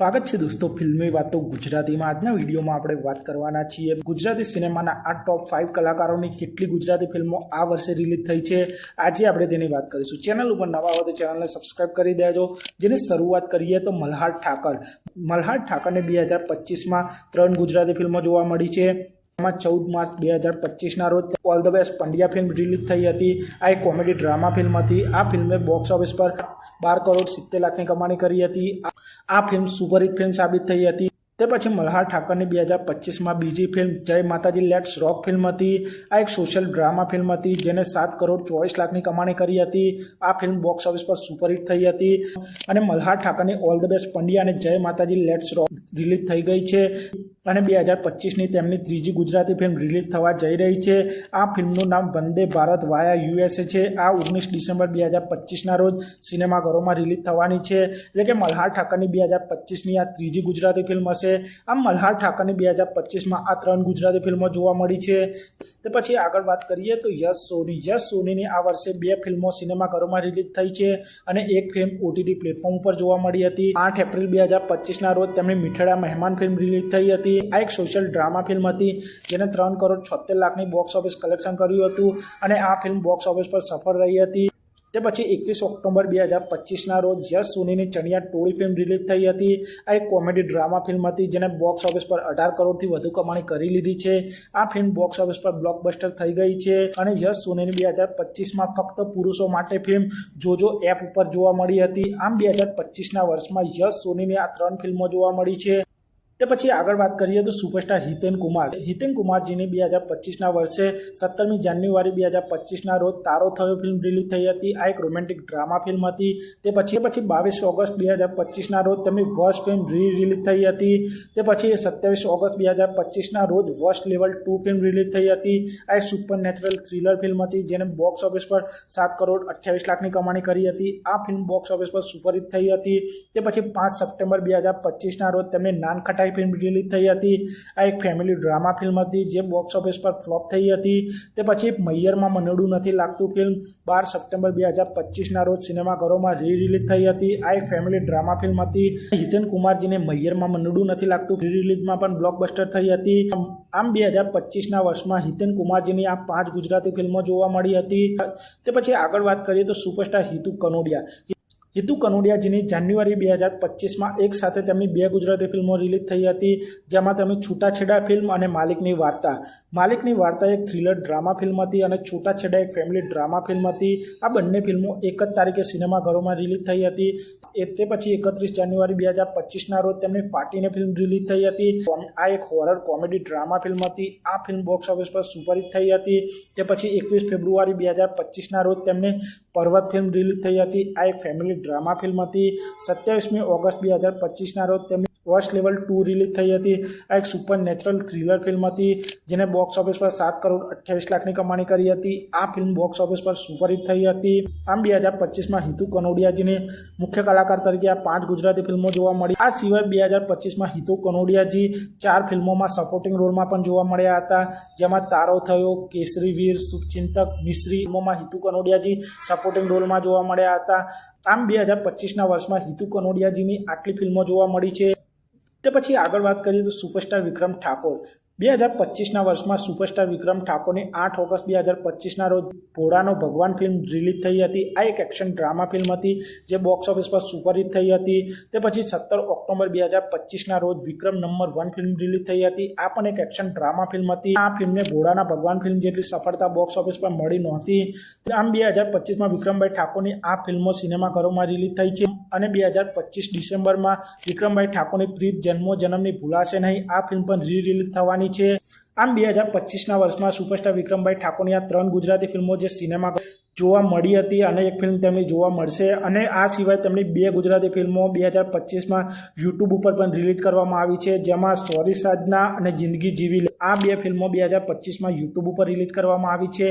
સ્વાગત છે દોસ્તો, ફિલ્મી વાતો ગુજરાતીમાં. આજના વિડીયોમાં આપણે વાત કરવાના છીએ ગુજરાતી સિનેમાના આ ટોપ ફાઇવ કલાકારોની કેટલી ગુજરાતી ફિલ્મો આ વર્ષે રિલીઝ થઈ છે. આજે આપણે તેની વાત કરીશું. ચેનલ ઉપર નવા હોય તો ચેનલને સબસ્ક્રાઇબ કરી દેજો. જેની શરૂઆત કરીએ તો મલ્હાર ઠાકર. મલ્હાર ઠાકરને બે હજાર પચીસમાં ત્રણ ગુજરાતી ફિલ્મો જોવા મળી છે. એમાં ચૌદ માર્ચ બે હજાર પચીસના રોજ all the best Pandya film release થઈ હતી. આ એક કોમેડી ડ્રામા ફિલ્મ હતી. આ ફિલ્મે બોક્સ ઓફિસ પર બાર કરોડ સિત્તેર લાખની કમાણી કરી હતી. આ ફિલ્મ સુપરહિટ ફિલ્મ સાબિત થઈ હતી. તે પછી મલ્હાર ઠાકરની બે હજાર પચીસમાં બીજી ફિલ્મ જય માતાજી લેટ્સ રોક ફિલ્મ હતી. આ એક સોશિયલ ડ્રામા ફિલ્મ હતી જેને સાત કરોડ ચોવીસ લાખની કમાણી કરી હતી. આ ફિલ્મ બોક્સ ઓફિસ પર સુપરહિટ થઈ હતી અને મલ્હાર ઠાકરની ઓલ ધ બેસ્ટ પંડ્યા અને જય માતાજી લેટ્સ રોક રિલીઝ થઈ ગઈ છે. અને બે હજાર પચીસની તેમની ત્રીજી ગુજરાતી ફિલ્મ રિલીઝ થવા જઈ રહી છે. આ ફિલ્મનું નામ વંદે ભારત વાયા યુએસએ છે. આ ઓગણીસ ડિસેમ્બર બે હજાર પચીસના રોજ સિનેમાઘરોમાં રિલીઝ થવાની છે. એટલે કે મલ્હાર ઠાકરની બે હજાર પચીસની આ ત્રીજી ગુજરાતી ફિલ્મ હશે. આમ મલ્હાર ઠાકરની બે હજાર પચીસમાં આ ત્રણ ગુજરાતી ફિલ્મો જોવા મળી છે. તે પછી આગળ વાત કરીએ તો યશ સોની. યશ સોનીની આ વર્ષે બે ફિલ્મો સિનેમાઘરોમાં રિલીઝ થઈ છે અને એક ફિલ્મ ઓટીટી પ્લેટફોર્મ ઉપર જોવા મળી હતી. આઠ એપ્રિલ બે હજાર પચીસના રોજ તેમની મીઠડા મહેમાન ફિલ્મ રિલીઝ થઈ હતી. આ એક સોશિયલ ડ્રામા ફિલ્મ હતી, જેને ત્રણ કરોડ છોતેર લાખની બોક્સ ઓફિસ કલેક્શન કર્યું હતું અને આ ફિલ્મ બોક્સ ઓફિસ પર સફળ રહી હતી. તે પછી એકવીસ ઓક્ટોબર બે હજાર પચીસના રોજ યશ સોનીની ચણિયા ટોળી ફિલ્મ રિલીઝ થઈ હતી. આ એક કોમેડી ડ્રામા ફિલ્મ હતી, જેને બોક્સ ઓફિસ પર અઢાર કરોડથી વધુ કમાણી કરી લીધી છે. આ ફિલ્મ બોક્સ ઓફિસ પર બ્લોકબસ્ટર થઈ ગઈ છે અને યશ સોનીની બે હજાર પચીસમાં ફક્ત પુરુષો માટે ફિલ્મ જોજો એપ ઉપર જોવા મળી હતી. આમ બે હજાર પચીસના વર્ષમાં યશ સોનીની આ ત્રણ ફિલ્મો જોવા મળી છે. તે પછી આગળ વાત કરીએ તો સુપરસ્ટાર હિતેન કુમાર. હિતેન કુમારજીની બે હજાર પચીસના વર્ષે સત્તરમી જાન્યુઆરી બે હજાર પચીસના રોજ તારો થયો ફિલ્મ રિલીઝ થઈ હતી. આ એક રોમેન્ટિક ડ્રામા ફિલ્મ હતી. તે પછી પછી બાવીસ ઓગસ્ટ બે હજાર પચીસના રોજ તેમની વર્સ્ટ ફિલ્મ રી રિલીઝ થઈ હતી. તે પછી સત્યાવીસ ઓગસ્ટ બે હજાર પચીસના રોજ worst level two film release થઈ હતી. આ એક સુપર નેચરલ થ્રિલર ફિલ્મ હતી, જેને બોક્સ ઓફિસ પર સાત કરોડ અઠ્યાવીસ લાખની કમાણી કરી હતી. આ ફિલ્મ બોક્સ ઓફિસ પર સુપરહિટ થઈ હતી. તે પછી પાંચ સપ્ટેમ્બર બે હજાર પચીસના રોજ તેમને નાનખટાઈ ફિલ્મ રિલીઝ થઈ હતી. આ એક ફેમિલી ડ્રામા ફિલ્મ હતી જે બોક્સ ઓફિસ પર ફ્લોપ થઈ હતી. તે પછી મૈયરમાં મનડું નથી લાગતું ફિલ્મ બાર સપ્ટેમ્બર બે હજાર પચીસના રોજ સિનેમાઘરોમાં રી રિલીઝ થઈ હતી. આ એક ફેમિલી ડ્રામા ફિલ્મ હતી. હિતેન કુમારજીને મૈયરમાં મનડું નથી લાગતું રી રિલીઝમાં પણ બ્લોકબસ્ટર થઈ હતી. આમ બે હજાર પચીસના વર્ષમાં હિતેન કુમારજીની આ પાંચ ગુજરાતી ફિલ્મો જોવા મળી હતી. તે પછી આગળ વાત કરીએ તો સુપરસ્ટાર હિતુ કનોડિયા. હિતુ કનોડિયાજીની જાન્યુઆરી બે હજાર પચીસમાં એક સાથે તેમની બે ગુજરાતી ફિલ્મો રિલીઝ થઈ હતી, જેમાં તેમની છૂટાછેડા ફિલ્મ અને માલિકની વાર્તા. માલિકની વાર્તા એક થ્રિલર ડ્રામા ફિલ્મ હતી અને છૂટાછેડા એક ફેમિલી ડ્રામા ફિલ્મ હતી. આ બંને ફિલ્મો એક જ તારીખે સિનેમાઘરોમાં રિલીઝ થઈ હતી. એ તે પછી એકત્રીસ જાન્યુઆરી બે હજાર પચીસના રોજ તેમની ફાટીને ફિલ્મ રિલીઝ થઈ હતી. આ એક હોરર કોમેડી ડ્રામા ફિલ્મ હતી. આ ફિલ્મ બોક્સ ઓફિસ પર સુપરહિટ થઈ હતી. તે પછી એકવીસ ફેબ્રુઆરી બે હજાર પચીસના રોજ તેમને પર્વત ફિલ્મ રિલીઝ થઈ હતી. આ એક ફેમિલી ડ્રામા ફિલ્મ હતી. સત્યાવીસમી ઓગસ્ટ બે હજાર પચીસના રોજ તેમની ફર્સ્ટ લેવલ ટુ રિલીઝ થઈ હતી. આ એક સુપર નેચરલ થ્રિલર ફિલ્મ હતી, જેને બોક્સ ઓફિસ પર સાત કરોડ અઠ્યાવીસ લાખની કમાણી કરી હતી. આ ફિલ્મ બોક્સ ઓફિસ પર સુપરહિટ થઈ હતી. આમ બે હજાર પચીસમાં હિતુ કનોડિયાજીને મુખ્ય કલાકાર તરીકે આ પાંચ ગુજરાતી ફિલ્મો જોવા મળી. આ સિવાય બે હજાર પચીસમાં હિતુ કનોડિયાજી ચાર ફિલ્મોમાં સપોર્ટિંગ રોલમાં પણ જોવા મળ્યા હતા. જેમાં તારો થયો, કેસરી વીર શુભચિંતક મિશ્રી ફિલ્મોમાં હિતુ કનોડિયાજી સપોર્ટિંગ રોલમાં જોવા મળ્યા હતા. આમ બે હજાર પચીસના વર્ષમાં હિતુ કનોડિયાજીની આટલી ફિલ્મો જોવા મળી છે. તે પછી આગળ વાત કરીએ તો સુપરસ્ટાર વિક્રમ ઠાકોર. બે હજાર પચીસના વર્ષમાં સુપરસ્ટાર વિક્રમ ઠાકોરની આઠ ઓગસ્ટ બે હજાર પચીસના રોજ ભોળાનો ભગવાન ફિલ્મ રિલીઝ થઈ હતી. આ એક એક્શન ડ્રામા ફિલ્મ હતી જે બોક્સ ઓફિસ પર સુપરહિટ થઈ હતી. તે પછી સત્તર ઓક્ટોબર બે હજાર પચીસના રોજ Vikram number one film release થઈ હતી. આ પણ એક એક્શન ડ્રામા ફિલ્મ હતી. આ ફિલ્મને ભોળાના ભગવાન ફિલ્મ જેટલી સફળતા બોક્સ ઓફિસ પર મળી નહોતી. આમ બે હજાર પચીસમાં વિક્રમભાઈ ઠાકોરની આ ફિલ્મો સિનેમાઘરોમાં રિલીઝ થઈ છે અને બે હજાર પચીસ ડિસેમ્બરમાં વિક્રમભાઈ ઠાકોરની પ્રીત જન્મો જન્મની ભૂલાશે નહીં. આ ફિલ્મ પણ રી રિલીઝ થવાની છે. આમ બે હજાર પચીસના વર્ષમાં સુપરસ્ટાર વિક્રમભાઈ ઠાકોરની આ ત્રણ ગુજરાતી ફિલ્મો જે સિનેમા જોવા મળી હતી અને એક ફિલ્મ તેમની જોવા મળશે અને આ સિવાય તેમની બે ગુજરાતી ફિલ્મો બે હજાર પચીસમાં યુટ્યુબ ઉપર પણ રિલીઝ કરવામાં આવી છે, જેમાં સોરી સાજના અને જિંદગી જીવી આ બે ફિલ્મો બે હજાર પચીસમાં યુટ્યુબ ઉપર રિલીઝ કરવામાં આવી છે.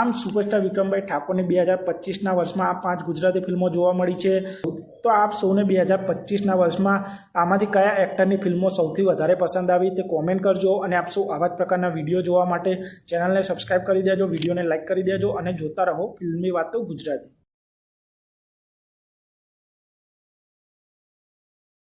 આમ સુપરસ્ટાર વિક્રમભાઈ ઠાકોરને બે હજાર પચીસના વર્ષમાં આ પાંચ ગુજરાતી ફિલ્મો જોવા મળી છે. તો આપ સૌને બે હજાર પચીસના વર્ષમાં આમાંથી કયા એક્ટરની ફિલ્મો સૌથી વધારે પસંદ આવી તે કોમેન્ટ કરજો અને આપ સૌ આવા જ પ્રકારના વીડિયો જોવા માટે ચેનલને સબસ્ક્રાઇબ કરી દેજો, વિડીયોને લાઇક કરી દેજો અને જોતા રહો ફિલ્મની વાતો ગુજરાતી.